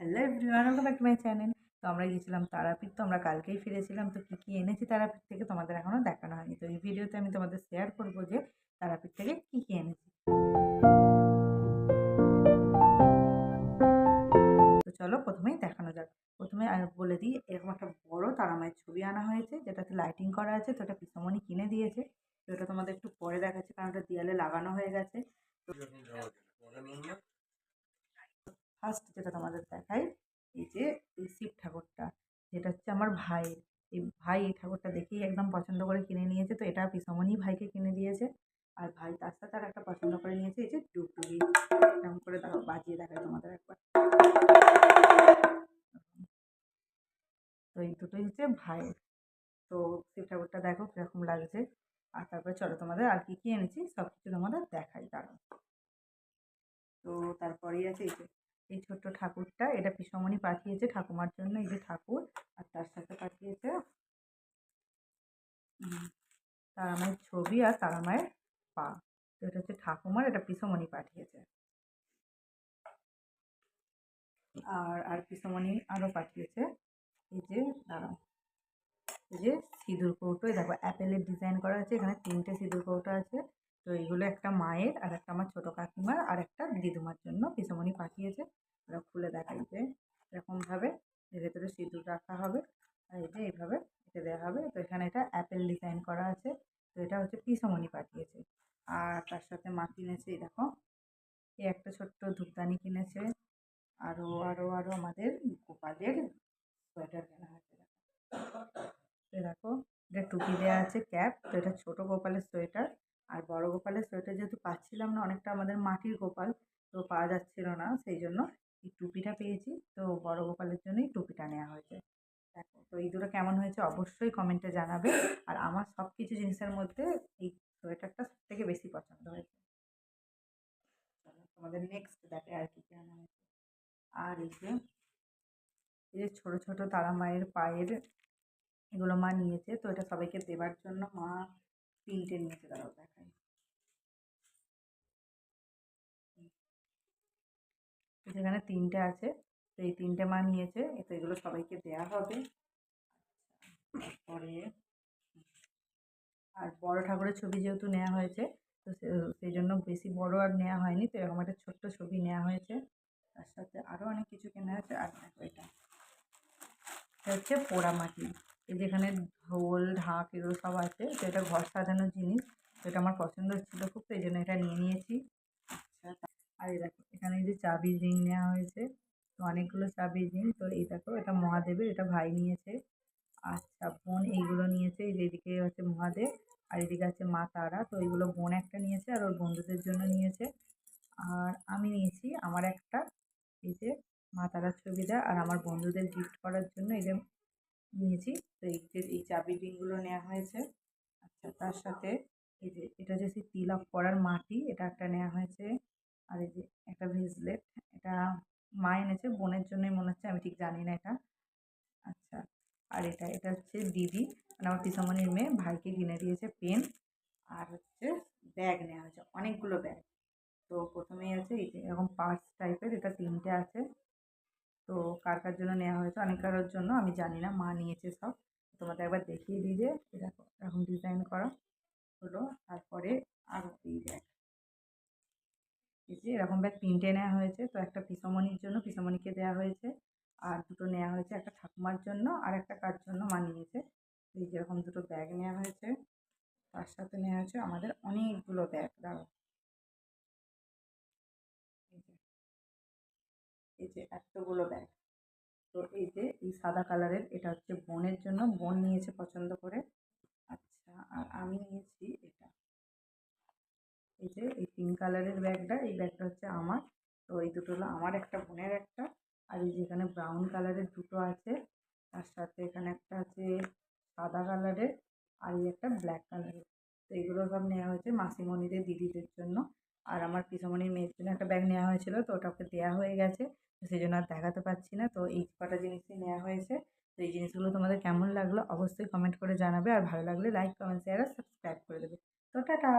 Hello everyone welcome back to my channel তো আমরা গিয়েছিলাম তারাপীঠ, তো আমরা কালকেই ফিরেছিলাম। তো কী কী এনেছি তারাপীঠ থেকে তোমাদের এখনও দেখানো হয়নি। তো এই ভিডিওতে আমি তোমাদের শেয়ার করব যে তারাপীঠ থেকে কী কী এনেছি। তো চলো প্রথমেই দেখানো যাক। প্রথমে বলে দিই, এরকম একটা বড় তারামায়ের ছবি আনা হয়েছে, যেটাতে লাইটিং করা আছে, তো এটা পিসমণি কিনে দিয়েছে। তো এটা তোমাদের একটু পরে দেখাচ্ছে, কারণ ওটা দেয়ালে লাগানো হয়ে গেছে। ফার্স্ট যেটা তোমাদের দেখাই, এই যে এই শিব ঠাকুরটা, যেটা হচ্ছে আমার ভাইয়ের এই ভাই এই ঠাকুরটা দেখেই একদম পছন্দ করে কিনে নিয়েছে। তো এটা পিসমণি ভাইকে কিনে দিয়েছে। আর ভাই তার সাথে আর একটা পছন্দ করে নিয়েছে, এই যে ডুগডুগি। এরকম করে দেখো, বাজিয়ে দেখায় তোমাদের একবার। তো এই দুটোই হচ্ছে ভাইয়ের তো শিব ঠাকুরটা দেখো কীরকম লাগছে। আর তারপরে চলো তোমাদের আর কী কী এনেছি সব কিছু তোমাদের দেখাই দাঁড়াও। তো তারপরেই আছে এই যে এই ছোট্ট ঠাকুরটা, এটা পিসমণি পাঠিয়েছে ঠাকুমার জন্য, এই যে ঠাকুর, আর তার সাথে পাঠিয়েছে তারামায়ের ছবি আর তারামায়ের পা। এটা হচ্ছে ঠাকুমার, এটা পিসমণি পাঠিয়েছে। আর আর পিসমণি আরও পাঠিয়েছে, এই যে এই যে সিঁদুর কৌটো দেখো, অ্যাপেলের ডিজাইন করা আছে, এখানে তিনটে সিঁদুর কৌটো আছে তো এইগুলো একটা মায়ের আর একটা আমার ছোটো কাকিমার আর একটা দিদুমার জন্য পিসমণি পাঠিয়েছে। ওরা খুলে দেখাই যে এরকমভাবে এর ভেতরে সিঁদুর রাখা হবে। আর যে এইভাবে এটা দেওয়া হবে। তো এখানে এটা অ্যাপেল ডিজাইন করা আছে। তো এটা হচ্ছে পিসমণি পাঠিয়েছে। আর তার সাথে মা কিনেছে দেখো। এই একটা ছোট্ট ধূপদানি কিনেছে। আরও আরও আরও আমাদের গোপালের সোয়েটার কেনা হয়েছে তো দেখো, এটা টুপি দেওয়া আছে, ক্যাপ। তো এটা ছোটো গোপালের সোয়েটার। আর বড় গোপালের সোয়েটার যেহেতু পাচ্ছিলাম না, অনেকটা আমাদের মাটির গোপাল, তো পাওয়া যাচ্ছিল না, সেই জন্য এই টুপিটা পেয়েছি। তো বড় গোপালের জন্যই টুপিটা নেওয়া হয়েছে। দেখো, তো এই দুটো কেমন হয়েছে অবশ্যই কমেন্টে জানাবে। আর আমার সব কিছু জিনিসের মধ্যে এই সোয়েটারটা সব থেকে বেশি পছন্দ হয়েছে। তোমাদের নেক্সট দেখে আর কি কি হয়েছে। আর এই যে এই যে ছোটো ছোটো তারা মায়ের পায়ের, এগুলো মা নিয়েছে, তো এটা সবাইকে দেবার জন্য মা তিনটে নিয়েছে, দাঁড়াও দেখাই। যেখানে তিনটে আছে, তো এই তিনটে মা নিয়েছে তো এগুলো সবাইকে দেয়া হবে। তারপরে, আর বড় ঠাকুরের ছবি যেহেতু নেওয়া হয়েছে, তো সেই জন্য বেশি বড় আর নেওয়া হয়নি, তো এরকম একটা ছোট্ট ছবি নেওয়া হয়েছে। তার সাথে আরও অনেক কিছু কেনা হয়েছে আর দেখো এটা হচ্ছে পোড়ামাটি। যেখানে ঢোল ঢাক এগুলো সব আছে তো এটা ঘর সাজানোর জিনিস তো এটা আমার পছন্দ হচ্ছিল খুব তো এই জন্য এটা নিয়ে নিয়েছি। আচ্ছা। আর এই দেখো এখানে এই যে চাবি রিং নেওয়া হয়েছে তো অনেকগুলো চাবি রিং তো এই দেখো এটা মহাদেবের এটা ভাই নিয়েছে। আচ্ছা বোন এইগুলো নিয়েছে এই এদিকে হচ্ছে মহাদেব আর এদিকে আছে মা তারা তো এইগুলো বোন একটা নিয়েছে আর ওর বন্ধুদের জন্য নিয়েছে। আর আমি নিয়েছি আমার একটা এই যে মা তারার ছবিটা আর আমার বন্ধুদের গিফট করার জন্য এই যে নিয়েছি। তো এই যে, এই চাবি রিংগুলো নেওয়া হয়েছে। আচ্ছা তার সাথে এই যে, এটা যে সেই তিলক পরার মাটি, এটা একটা নেওয়া হয়েছে। আর এই যে, একটা ব্রেসলেট এটা মা এনেছে। বোনের জন্যই মনে হচ্ছে, আমি ঠিক জানি না এটা। আচ্ছা আর এটা এটা হচ্ছে দিদি। মানে আমার পিসামণির মেয়ে, ভাইকে কিনে দিয়েছে পেন। আর হচ্ছে ব্যাগ নেওয়া হয়েছে, অনেকগুলো ব্যাগ। তো প্রথমেই আছে, এই যে এরকম পার্স টাইপের এটা তিনটে আছে। তো কার কার জন্য নেওয়া হয়েছে, অনেক কারোর জন্য আমি জানি না, মা নিয়েছে সব। তোমাদের একবার দেখিয়ে দিই যে দেখো, এরকম ডিজাইন করা হলো। তারপরে আরও এই ব্যাগ এই এরকম ব্যাগ তিনটে নেওয়া হয়েছে, তো একটা পিসমণির জন্য পিসমণিকে দেওয়া হয়েছে, আর দুটো নেওয়া হয়েছে একটা ঠাকুমার জন্য, আর একটা কার জন্য মা নিয়েছে। এই যেরকম দুটো ব্যাগ নেওয়া হয়েছে, তার সাথে নেওয়া হয়েছে আমাদের অনেকগুলো ব্যাগ, দাঁড়াও। এই যে এতগুলো ব্যাগ তো এই যে এই সাদা কালারের এটা হচ্ছে বোনের জন্য। বোন নিয়েছে পছন্দ করে। আচ্ছা আর আমি নিয়েছি এটা। এই যে এই পিঙ্ক কালারের ব্যাগটা এই ব্যাগটা হচ্ছে আমার। তো এই দুটো হলো আমার একটা, বোনের একটা। আর এই যে এখানে ব্রাউন কালারের দুটো আছে, তার সাথে এখানে একটা আছে সাদা কালারের আর এই একটা ব্ল্যাক কালারের তো এইগুলো সব নেওয়া হয়েছে মাসিমণিদের দিদিদের জন্য। আর আমার পিসমনির মেয়ের জন্য একটা ব্যাগ নেওয়া হয়েছিল, তো ওটা ওকে দেওয়া হয়ে গেছে, তো সেই জন্য আর দেখাতে পারছি না। তো এই কটা জিনিসই নেওয়া হয়েছে, তো এই জিনিসগুলো তোমাদের কেমন লাগল অবশ্যই কমেন্ট করে জানাবে, আর ভালো লাগলে লাইক কমেন্ট শেয়ার আর সাবস্ক্রাইব করে দেবে। তো টাটা!